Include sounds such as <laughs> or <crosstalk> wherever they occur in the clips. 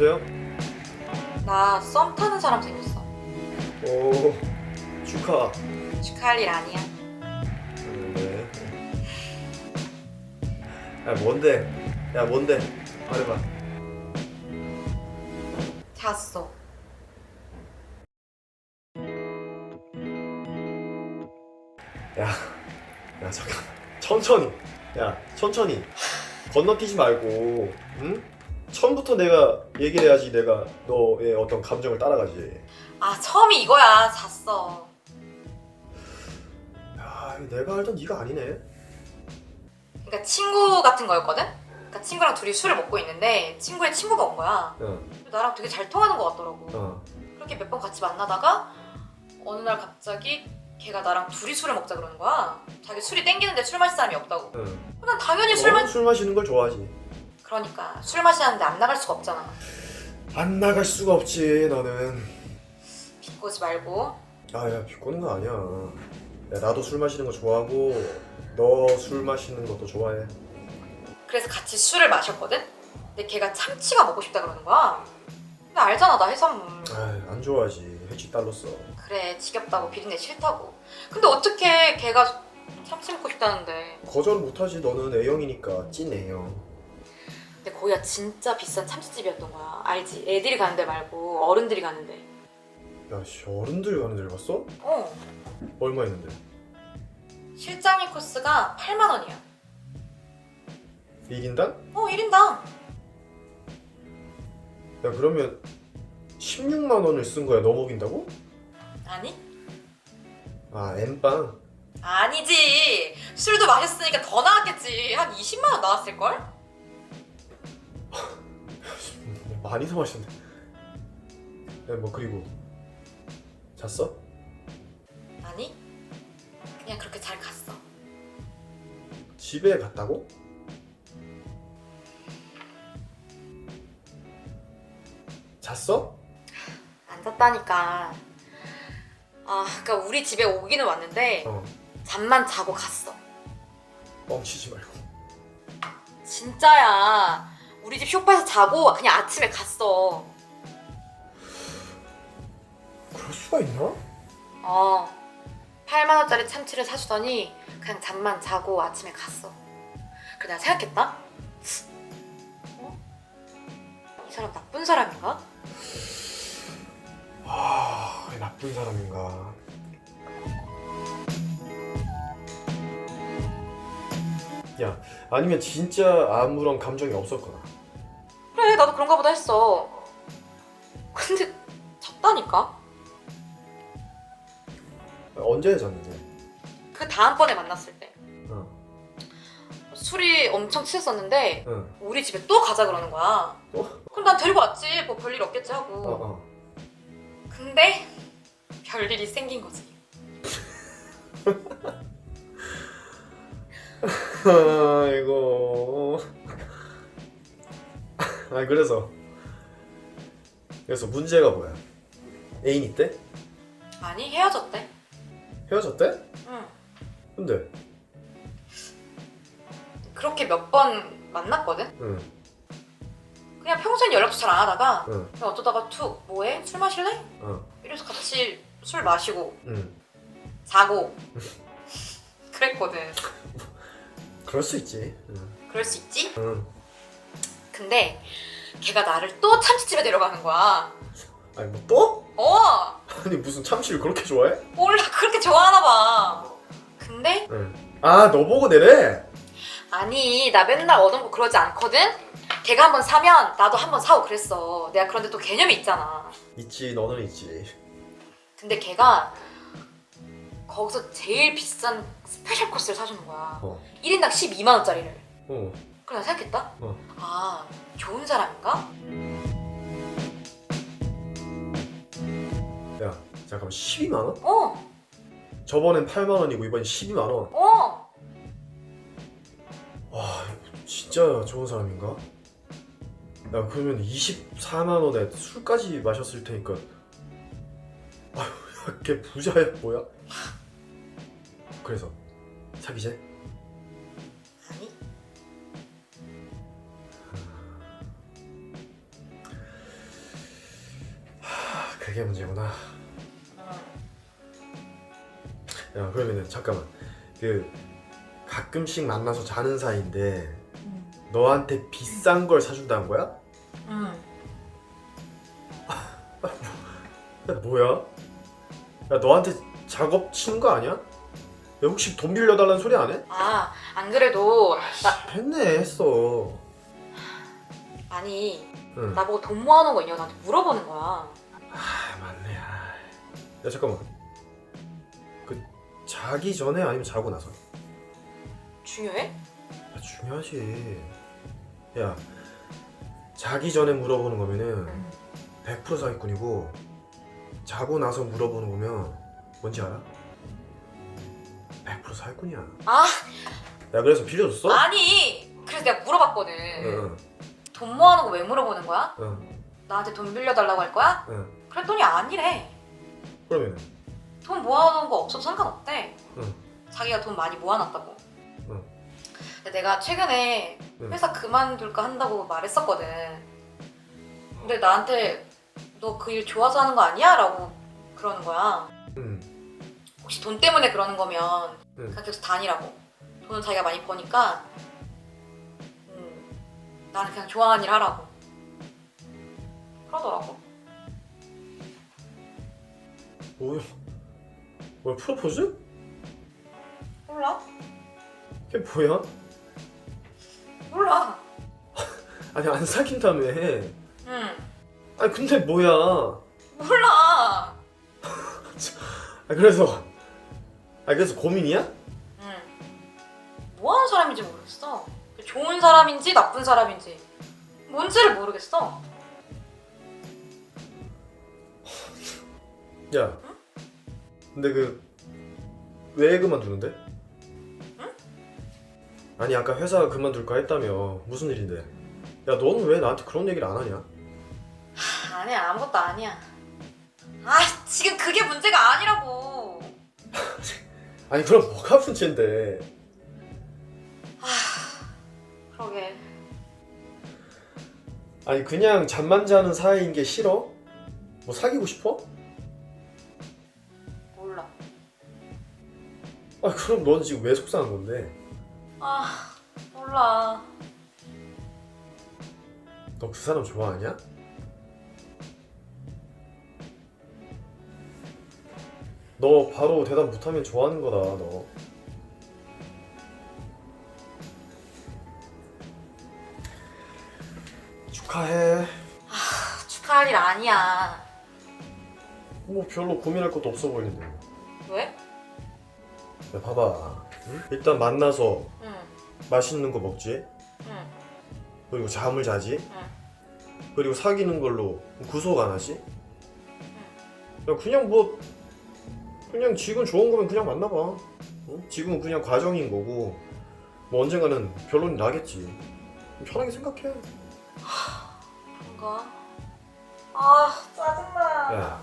여보세요? 나 썸 타는 사람 생겼어. 오 축하. 축하할 일 아니야. 음, 네. 야 뭔데? 야 뭔데? 말해봐. 잤어. 야, 야 잠깐. 천천히. 야 천천히. 건너뛰지 말고. 응? 처음부터 내가 얘기를 해야지 내가 너의 어떤 감정을 따라가지. 아 처음이 이거야. 잤어. 야 내가 알던 네가 아니네. 그러니까 친구 같은 거였거든. 그러니까 친구랑 둘이 술을 먹고 있는데 친구의 친구가 온 거야. 어, 나랑 되게 잘 통하는 것 같더라고. 어. 그렇게 몇 번 같이 만나다가 어느 날 갑자기 걔가 나랑 둘이 술을 먹자 그러는 거야. 자기 술이 땡기는데 술 마실 사람이 없다고. 응. 난 당연히 술 너는 마. 술 마시는 걸 좋아하지. 그러니까 술 마시는데 안 나갈 수가 없잖아. 안 나갈 수가 없지 너는. 비꼬지 말고. 아야 비꼬는 거 아니야. 야, 나도 술 마시는 거 좋아하고 너 술 마시는 것도 좋아해. 그래서 같이 술을 마셨거든? 근데 걔가 참치가 먹고 싶다 그러는 거야. 근데 알잖아 나 해산물. 아안 좋아하지. 해치 딸로써. 그래 지겹다고 비린내 싫다고. 근데 어떻게 걔가 참치 먹고 싶다는데. 거절을 못하지 너는 A형이니까 찐 A형. 근데 거기가 진짜 비싼 참치집이었던 거야. 알지? 애들이 가는 데 말고 어른들이 가는 데. 야 씨, 어른들 가는 데를 갔어? 어. 얼마 있는데? 실장님 코스가 8만 원이야. 1인당? 어 1인당. 야 그러면 16만 원을 쓴 거야 너 먹인다고? 아니? 아 M빵? 아니지. 술도 마셨으니까 더 나왔겠지. 한 20만 원 나왔을걸? 많이 더 마셨네. 야뭐 그리고 잤어? 아니? 그냥 그렇게 잘 갔어. 집에 갔다고? 잤어? 안 잤다니까. 아, 그러니까 우리 집에 오기는 왔는데 어 잠만 자고 갔어. 뻥치지 말고 진짜야. 우리 집 쇼파에서 자고 그냥 아침에 갔어. 그럴 수가 있나? 어. 8만 원짜리 참치를 사주더니 그냥 잠만 자고 아침에 갔어. 그래 내가 생각했다. 어? 이 사람 나쁜 사람인가? 아, 왜 나쁜 사람인가? 야, 아니면 진짜 아무런 감정이 없었거나. 나도 그런가 보다 했어. 근데 잤다니까? 언제 잤는데? 그 다음번에 만났을 때. 어, 술이 엄청 취했었는데 응, 우리 집에 또 가자 그러는 거야. 또? 그럼 난 데리고 왔지. 뭐 별일 없겠지 하고. 어, 어. 근데 별일이 생긴 거지. <laughs> 아이고. 아, 그래서. 그래서 문제가 뭐야? 애인 있대? 아니 헤어졌대. 헤어졌대? 응. 근데, 그렇게 몇 번 만났거든. 응, 그냥 평소엔 연락도 잘 안 하다가 응, 그냥 어쩌다가 툭 뭐해? 술 마실래? 어, 이래서 같이 술 마시고 응. 자고 <laughs> 그랬거든. 그럴 수 있지. 응, 그럴 수 있지? 응. 근데 걔가 나를 또 참치집에 데려가는 거야. 아니, 뭐 또? 어 아니, 무슨 참치를 그렇게 좋아해? 몰라 그렇게 좋아하나 봐. 근데 응. 아, 너 보고 내래? 아니 나 맨날 거 그러지 않거든? 걔가 한번 사면 나도 한번 사고 그랬어 내가 그런데 또 개념이 있잖아 있지, 너는 있지. 근데 걔가 거기서 제일 비싼 스페셜 코스를 사주는 거야 어. 1인당 12만 원짜리를 어, 그래 나 생각했다 어. 아 좋은 사람인가? 야, 잠깐만, 12만 원? 어! 저번엔 8만 원이고, 이번엔 12만 원. 어! 와, 진짜 좋은 사람인가? 야, 그러면 24만 원에 술까지 마셨을 테니까. 아휴, 야, <laughs> 걔 부자야, 뭐야? 그래서, 사귀재? 그게 문제구나. 응. 야 그러면은 잠깐만 그 가끔씩 만나서 자는 사이인데 응. 너한테 비싼 걸 사준다는 거야? 응. 야 <laughs> 뭐야? 야 너한테 작업 치는 거 아니야? 야 혹시 돈 빌려달라는 소리 안 해? 아, 안 그래도 나 했네 했어. 아니 응. 나보고 돈 모아놓은 거 있냐고 나한테 물어보는 거야. 아. 아. 야 잠깐만. 그 자기 전에 아니면 자고 나서? 중요해? 야, 중요하지. 야 자기 전에 물어보는 거면은 100% 사기꾼이고 자고 나서 물어보는 거면 뭔지 알아? 100% 사기꾼이야. 야 아, 그래서 빌려줬어? 아니. 그래서 내가 물어봤거든. 응, 돈 모아놓은 거 왜 물어보는 거야? 응, 나한테 돈 빌려달라고 할 거야? 응. 그랬더니 아니래. 그러면은 돈 모아놓은 거 없어도 상관없대. 응. 자기가 돈 많이 모아놨다고. 응. 근데 내가 최근에 응. 회사 그만둘까 한다고 말했었거든. 근데 나한테 너 그 일 좋아서 하는 거 아니야? 라고 그러는 거야. 응, 혹시 돈 때문에 그러는 거면 응. 그냥 계속 다니라고. 돈은 자기가 많이 버니까 음, 나는 그냥 좋아하는 일 하라고. 그러더라고. 뭐야? 뭐야 프로포즈? 몰라? 그게 뭐야? 몰라. <laughs> 아니 안 사귄다며. 응. 아니 근데 뭐야? 몰라. <laughs> 아 그래서 아 그래서 고민이야? 응. 뭐 하는 사람인지 모르겠어. 좋은 사람인지 나쁜 사람인지 뭔지를 모르겠어. 야. 근데 그 왜 그만두는데? 응? 아니 아까 회사 그만둘까 했다며 무슨 일인데? 야 너는 왜 나한테 그런 얘기를 안 하냐? 아니야 아무것도 아니야. 아 지금 그게 문제가 아니라고. <laughs> 아니 그럼 뭐가 문제인데? 그러게. 아니 그냥 잠만 자는 사이인 게 싫어? 뭐 사귀고 싶어? 아 그럼 넌 지금 왜 속상한 건데? 아 몰라. 너 그 사람 좋아하냐? 너 바로 대답 못하면 좋아하는 거다 너. 축하해. 축하할 일 아니야. 뭐 별로 고민할 것도 없어 보이는데. 왜? 야 봐봐. 응? 일단 만나서 응. 맛있는 거 먹지. 응. 그리고 잠을 자지. 응. 그리고 사귀는 걸로 구속 안 하지. 야 그냥 뭐 그냥 지금 좋은 거면 그냥 만나봐. 어? 지금은 그냥 과정인 거고 뭐 언젠가는 결론이 나겠지. 편하게 생각해. 뭔가. 아 짜증나. 야,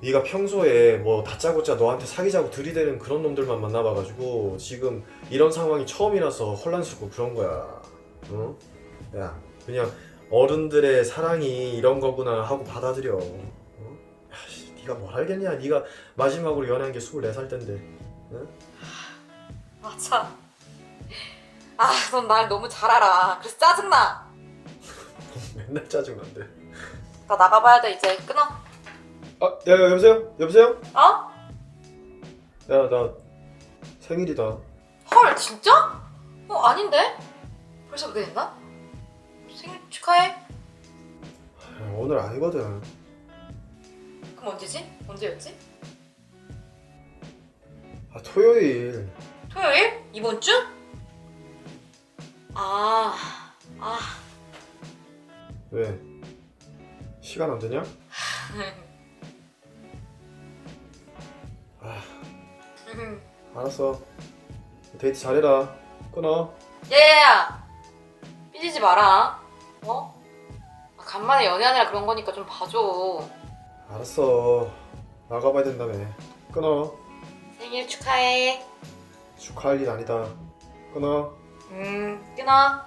네가 평소에 뭐 다짜고짜 너한테 사귀자고 들이대는 그런 놈들만 만나봐가지고 지금 이런 상황이 처음이라서 혼란스럽고 그런 거야. 어? 야, 그냥 어른들의 사랑이 이런 거구나 하고 받아들여. 어? 야, 씨, 네가 뭘 알겠냐? 네가 마지막으로 연애한 게 24살 때인데. 맞아. 아, 넌 날 너무 잘 알아. 그래서 짜증나. <laughs> 맨날 짜증난데. 나 나가봐야 돼, 이제. 끊어. 아, 야, 야, 여보세요? 여보세요? 어? 야, 나 생일이다. 헐, 진짜? 어, 아닌데? 벌써 그렇게 됐나? 생일 축하해. 야, 오늘 아니거든. 그럼 언제지? 언제였지? 아, 토요일. 토요일? 이번 주? 아, 아. 왜? 시간 안 되냐? <laughs> 알았어. 데이트 잘해라. 끊어. 얘야! 삐지지 마라. 어? 아, 간만에 연애하느라 그런 거니까 좀 봐줘. 알았어. 나가봐야 된다며. 끊어. 생일 축하해. 축하할 일 아니다. 끊어. 음, 끊어.